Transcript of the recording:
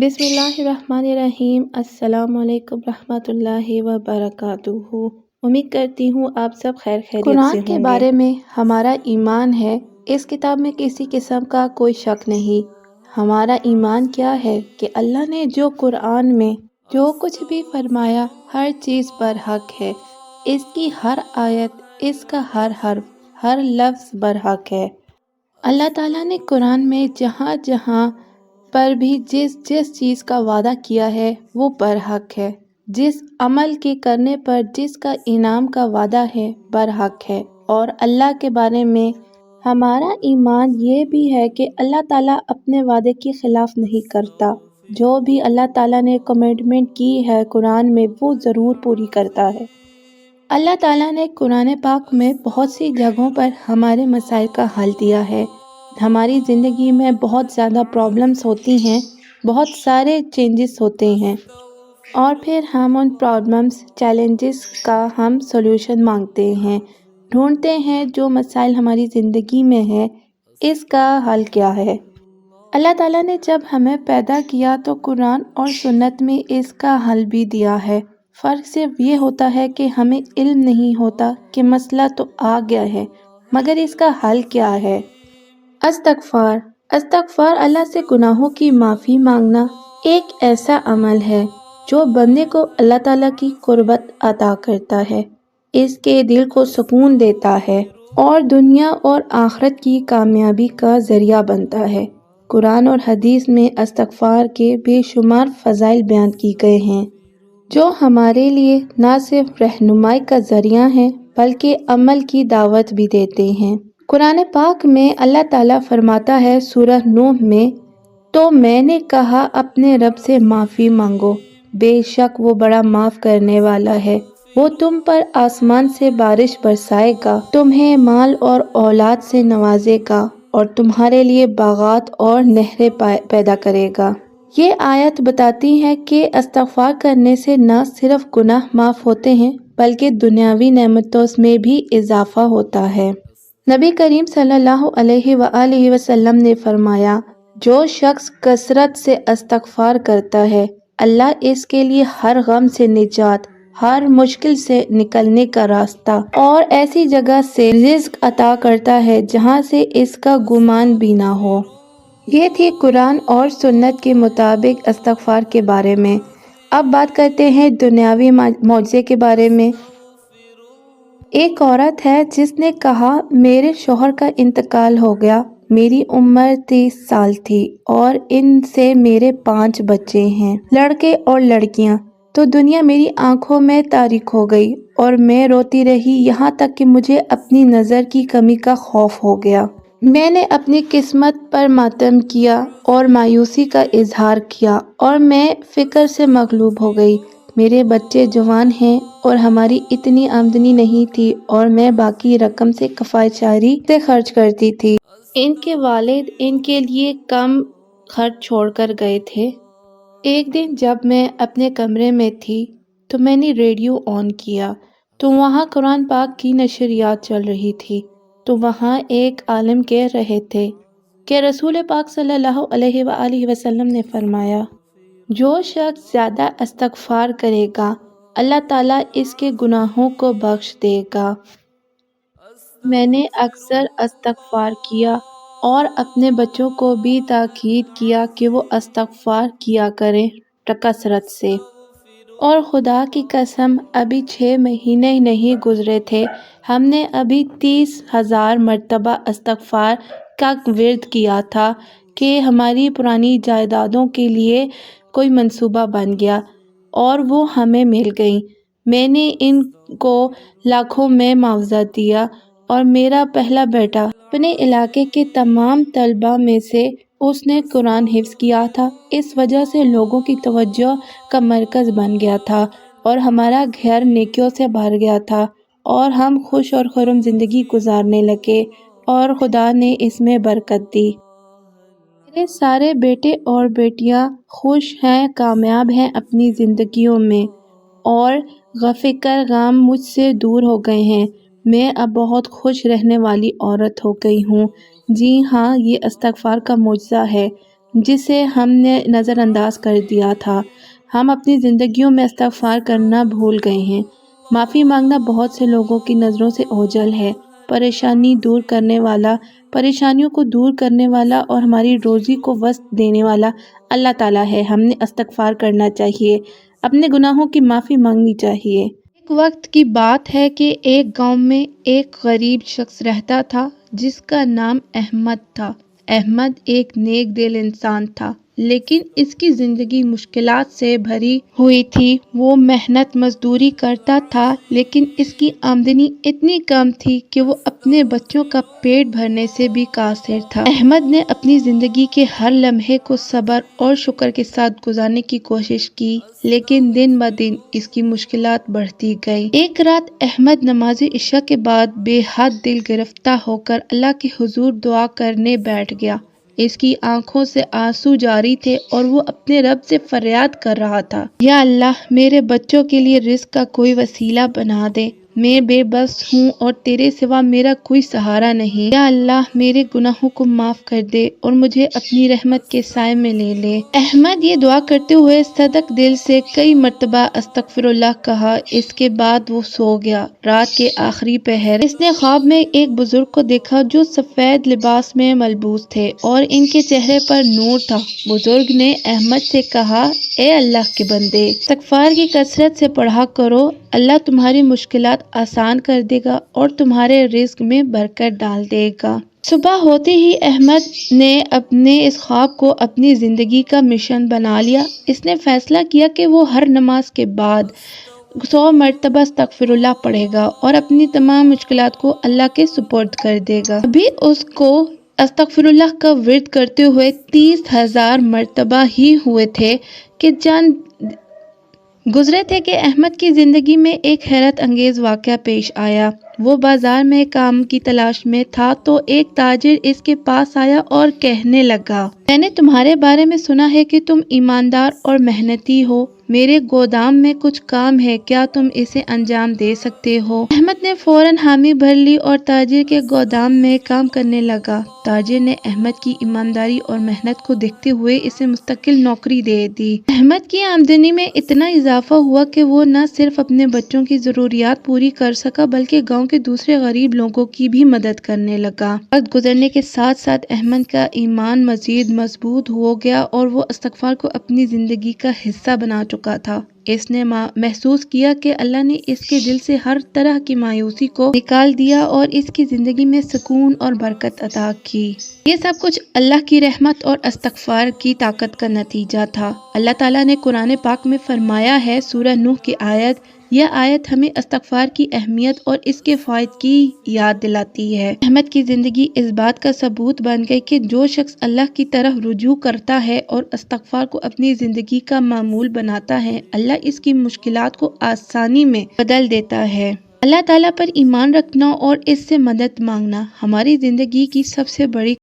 بسم اللہ الرحمن الرحیم۔ السلام علیکم ورحمۃ اللہ وبرکاتہ۔ امید کرتی ہوں آپ سب خیر خیریت سے قرآن کے بارے میں ہمارا ایمان ہے، اس کتاب میں کسی قسم کا کوئی شک نہیں۔ ہمارا ایمان کیا ہے کہ اللہ نے جو قرآن میں جو کچھ بھی فرمایا، ہر چیز پر حق ہے۔ اس کی ہر آیت، اس کا ہر حرف، ہر لفظ برحق ہے۔ اللہ تعالیٰ نے قرآن میں جہاں جہاں پر بھی جس جس چیز کا وعدہ کیا ہے، وہ برحق ہے۔ جس عمل کے کرنے پر جس کا انعام کا وعدہ ہے، برحق ہے۔ اور اللہ کے بارے میں ہمارا ایمان یہ بھی ہے کہ اللہ تعالیٰ اپنے وعدے کی خلاف نہیں کرتا۔ جو بھی اللہ تعالیٰ نے کمٹمنٹ کی ہے قرآن میں، وہ ضرور پوری کرتا ہے۔ اللہ تعالیٰ نے قرآن پاک میں بہت سی جگہوں پر ہمارے مسائل کا حل دیا ہے۔ ہماری زندگی میں بہت زیادہ پرابلمس ہوتی ہیں، بہت سارے چینجز ہوتے ہیں۔ اور پھر ہم ان پرابلمس چیلنجز کا ہم سلوشن مانگتے ہیں۔ ڈھونڈتے ہیں جو مسائل ہماری زندگی میں ہے اس کا حل کیا ہے۔ اللہ تعالیٰ نے جب ہمیں پیدا کیا تو قرآن اور سنت میں اس کا حل بھی دیا ہے۔ فرق صرف یہ ہوتا ہے کہ ہمیں علم نہیں ہوتا کہ مسئلہ تو آ گیا ہے، مگر اس کا حل کیا ہے۔ استغفار۔ استغفار اللہ سے گناہوں کی معافی مانگنا ایک ایسا عمل ہے جو بندے کو اللہ تعالیٰ کی قربت عطا کرتا ہے، اس کے دل کو سکون دیتا ہے اور دنیا اور آخرت کی کامیابی کا ذریعہ بنتا ہے۔ قرآن اور حدیث میں استغفار کے بے شمار فضائل بیان کی گئے ہیں، جو ہمارے لیے نہ صرف رہنمائی کا ذریعہ ہیں، بلکہ عمل کی دعوت بھی دیتے ہیں۔ قرآن پاک میں اللہ تعالیٰ فرماتا ہے سورہ نوح میں، تو میں نے کہا، اپنے رب سے معافی مانگو۔ بے شک وہ بڑا معاف کرنے والا ہے۔ وہ تم پر آسمان سے بارش برسائے گا، تمہیں مال اور اولاد سے نوازے گا، اور تمہارے لیے باغات اور نہریں پیدا کرے گا۔ یہ آیت بتاتی ہے کہ استغفار کرنے سے نہ صرف گناہ معاف ہوتے ہیں، بلکہ دنیاوی نعمتوں میں بھی اضافہ ہوتا ہے۔ نبی کریم صلی اللہ علیہ وآلہ وسلم نے فرمایا، جو شخص کثرت سے استغفار کرتا ہے، اللہ اس کے لیے ہر غم سے نجات، ہر مشکل سے نکلنے کا راستہ اور ایسی جگہ سے رزق عطا کرتا ہے جہاں سے اس کا گمان بھی نہ ہو۔ یہ تھی قرآن اور سنت کے مطابق استغفار کے بارے میں۔ اب بات کرتے ہیں دنیاوی معجزے کے بارے میں۔ ایک عورت ہے جس نے کہا، میرے شوہر کا انتقال ہو گیا۔ میری عمر تیس سال تھی اور ان سے میرے پانچ بچے ہیں، لڑکے اور لڑکیاں۔ تو دنیا میری آنکھوں میں تاریخ ہو گئی اور میں روتی رہی۔ یہاں تک کہ مجھے اپنی نظر کی کمی کا خوف ہو گیا۔ میں نے اپنی قسمت پر ماتم کیا اور مایوسی کا اظہار کیا اور میں فکر سے مغلوب ہو گئی۔ میرے بچے جوان ہیں اور ہماری اتنی آمدنی نہیں تھی اور میں باقی رقم سے کفایت شہری سے خرچ کرتی تھی۔ ان کے والد ان کے لیے کم خرچ چھوڑ کر گئے تھے۔ ایک دن جب میں اپنے کمرے میں تھی تو میں نے ریڈیو آن کیا۔ تو وہاں قرآن پاک کی نشریات چل رہی تھی۔ تو وہاں ایک عالم کہہ رہے تھے کہ رسول پاک صلی اللہ علیہ وآلہ وسلم نے فرمایا جو شخص زیادہ استغفار کرے گا، اللہ تعالیٰ اس کے گناہوں کو بخش دے گا۔ میں نے اکثر استغفار کیا اور اپنے بچوں کو بھی تاکید کیا کہ وہ استغفار کیا کریں کثرت سے۔ اور خدا کی قسم، ابھی چھ مہینے ہی نہیں گزرے تھے۔ ہم نے ابھی تیس ہزار مرتبہ استغفار کا ورد کیا تھا۔ کہ ہماری پرانی جائیدادوں کے لیے کوئی منصوبہ بن گیا اور وہ ہمیں مل گئیں۔ میں نے ان کو لاکھوں میں معاوضہ دیا اور میرا پہلا بیٹا اپنے علاقے کے تمام طلباء میں سے اس نے قرآن حفظ کیا تھا۔ اس وجہ سے لوگوں کی توجہ کا مرکز بن گیا تھا اور ہمارا گھر نیکیوں سے بھر گیا تھا اور ہم خوش اور خرم زندگی گزارنے لگے اور خدا نے اس میں برکت دی۔ میرے سارے بیٹے اور بیٹیاں خوش ہیں، کامیاب ہیں اپنی زندگیوں میں اور غفکر غام مجھ سے دور ہو گئے ہیں۔ میں اب بہت خوش رہنے والی عورت ہو گئی ہوں۔ جی ہاں یہ استغفار کا معجزہ ہے جسے ہم نے نظر انداز کر دیا تھا۔ ہم اپنی زندگیوں میں استغفار کرنا بھول گئے ہیں۔ معافی مانگنا بہت سے لوگوں کی نظروں سے اوجھل ہے۔ پریشانی دور کرنے والا، پریشانیوں کو دور کرنے والا اور ہماری روزی کو وسط دینے والا اللہ تعالیٰ ہے۔ ہم نے استغفار کرنا چاہیے۔ اپنے گناہوں کی معافی مانگنی چاہیے۔ ایک وقت کی بات ہے کہ ایک گاؤں میں ایک غریب شخص رہتا تھا، جس کا نام احمد تھا۔ احمد ایک نیک دل انسان تھا۔ لیکن اس کی زندگی مشکلات سے بھری ہوئی تھی۔ وہ محنت مزدوری کرتا تھا، لیکن اس کی آمدنی اتنی کم تھی کہ وہ اپنے بچوں کا پیٹ بھرنے سے بھی قاصر تھا۔ احمد نے اپنی زندگی کے ہر لمحے کو صبر اور شکر کے ساتھ گزارنے کی کوشش کی، لیکن دن بہ دن اس کی مشکلات بڑھتی گئی۔ ایک رات احمد نماز عشاء کے بعد بے حد دل گرفتہ ہو کر اللہ کے حضور دعا کرنے بیٹھ گیا۔ اس کی آنکھوں سے آنسو جاری تھے اور وہ اپنے رب سے فریاد کر رہا تھا۔ یا اللہ، میرے بچوں کے لیے رزق کا کوئی وسیلہ بنا دے۔ میں بے بس ہوں اور تیرے سوا میرا کوئی سہارا نہیں۔ یا اللہ، میرے گناہوں کو معاف کر دے اور مجھے اپنی رحمت کے سائے میں لے لے۔ احمد، یہ دعا کرتے ہوئے صدق دل سے کئی مرتبہ استغفر اللہ کہا، اس کے بعد وہ سو گیا۔ رات کے آخری پہر، اس نے خواب میں ایک بزرگ کو دیکھا جو سفید لباس میں ملبوس تھے اور ان کے چہرے پر نور تھا۔ بزرگ نے احمد سے کہا، اے اللہ کے بندے، استغفار کی کثرت سے پڑھا کرو، اللہ تمہاری مشکلات آسان کر دے گا اور تمہارے رزق میں برکت ڈال دے گا۔ صبح ہوتے ہی احمد نے اپنے اس خواب کو اپنی زندگی کا مشن بنا لیا۔ اس نے فیصلہ کیا کہ وہ ہر نماز کے بعد سو مرتبہ استغفر اللہ پڑھے گا اور اپنی تمام مشکلات کو اللہ کے سپرد کر دے گا۔ ابھی اس کو استغفر اللہ کا ورد کرتے ہوئے تیس ہزار مرتبہ ہی ہوئے تھے کہ چند گزرے تھے کہ احمد کی زندگی میں ایک حیرت انگیز واقعہ پیش آیا۔ وہ بازار میں کام کی تلاش میں تھا تو ایک تاجر اس کے پاس آیا اور کہنے لگا، میں نے تمہارے بارے میں سنا ہے کہ تم ایماندار اور محنتی ہو۔ میرے گودام میں کچھ کام ہے، کیا تم اسے انجام دے سکتے ہو؟ احمد نے فوراً حامی بھر لی اور تاجر کے گودام میں کام کرنے لگا۔ تاجر نے احمد کی ایمانداری اور محنت کو دیکھتے ہوئے اسے مستقل نوکری دے دی۔ احمد کی آمدنی میں اتنا اضافہ ہوا کہ وہ نہ صرف اپنے بچوں کی ضروریات پوری کر سکا، بلکہ گاؤں کے دوسرے غریب لوگوں کی بھی مدد کرنے لگا۔ وقت گزرنے کے ساتھ ساتھ احمد کا ایمان مزید مضبوط ہو گیا اور وہ استغفار کو اپنی زندگی کا حصہ بنا چکا۔ چکا تھا۔ اس نے محسوس کیا کہ اللہ نے اس کے دل سے ہر طرح کی مایوسی کو نکال دیا اور اس کی زندگی میں سکون اور برکت عطا کی۔ یہ سب کچھ اللہ کی رحمت اور استغفار کی طاقت کا نتیجہ تھا۔ اللہ تعالیٰ نے قرآن پاک میں فرمایا ہے، سورہ نوح کی آیت یہ آیت ہمیں استغفار کی اہمیت اور اس کے فائد کی یاد دلاتی ہے۔ احمد کی زندگی اس بات کا ثبوت بن گئی کہ جو شخص اللہ کی طرف رجوع کرتا ہے اور استغفار کو اپنی زندگی کا معمول بناتا ہے، اللہ اس کی مشکلات کو آسانی میں بدل دیتا ہے۔ اللہ تعالیٰ پر ایمان رکھنا اور اس سے مدد مانگنا ہماری زندگی کی سب سے بڑی